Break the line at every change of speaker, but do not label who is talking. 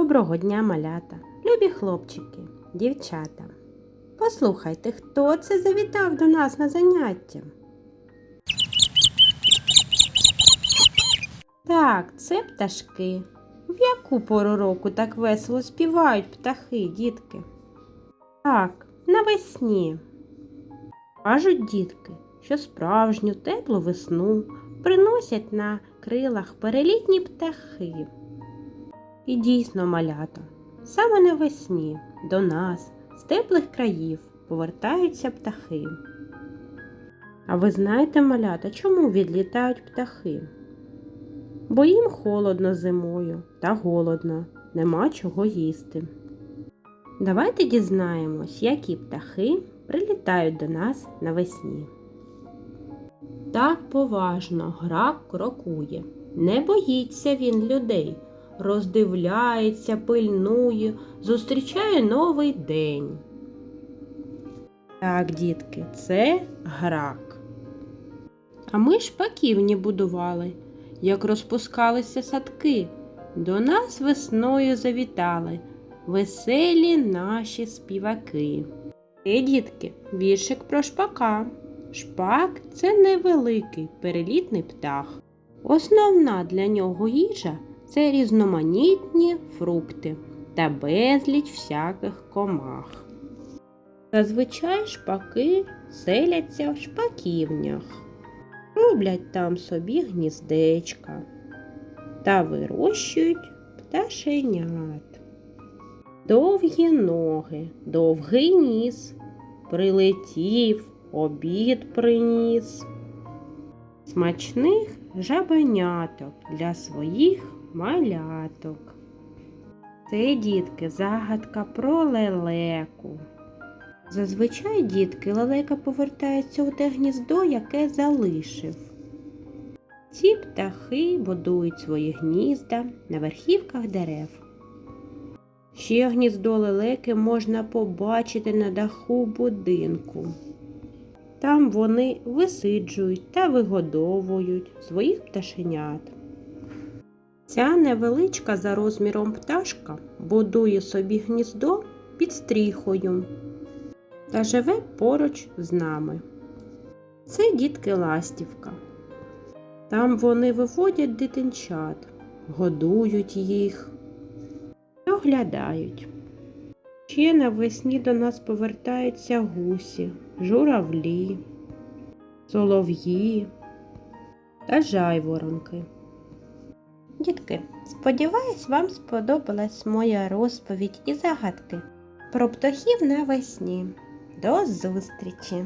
Доброго дня, малята, любі хлопчики, дівчата. Послухайте, хто це завітав до нас на заняття? Так, це пташки. В яку пору року так весело співають птахи, дітки? Так, навесні. Кажуть дітки, що справжню теплу весну приносять на крилах перелітні птахи. І дійсно, малята, саме навесні до нас з теплих країв повертаються птахи. А ви знаєте, малята, чому відлітають птахи? Бо їм холодно зимою та голодно, нема чого їсти. Давайте дізнаємось, які птахи прилітають до нас навесні. Так поважно грак крокує. Не боїться він людей, роздивляється, пильнує, зустрічає новий день. Так, дітки, це грак. А ми шпаківні будували, як розпускалися садки. До нас весною завітали веселі наші співаки. Е, дітки, віршик про шпака. Шпак це невеликий перелітний птах. Основна для нього їжа це різноманітні фрукти та безліч всяких комах. Зазвичай шпаки селяться в шпаківнях, роблять там собі гніздечка та вирощують пташенят. Довгі ноги, довгий ніс, прилетів, обід приніс. Смачних жабеняток для своїх маляток. Це дітки загадка про лелеку. Зазвичай дітки лелека повертається у те гніздо, яке залишив. Ці птахи будують свої гнізда на верхівках дерев. Ще гніздо лелеки можна побачити на даху будинку. Там вони висиджують та вигодовують своїх пташенят. Ця невеличка за розміром пташка будує собі гніздо під стріхою та живе поруч з нами. Це дітки ластівка. Там вони виводять дитинчат, годують їх, доглядають. Ще навесні до нас повертаються гусі, журавлі, солов'ї та жайворонки. Дітки, сподіваюсь, вам сподобалась моя розповідь і загадки про птахів навесні. До зустрічі!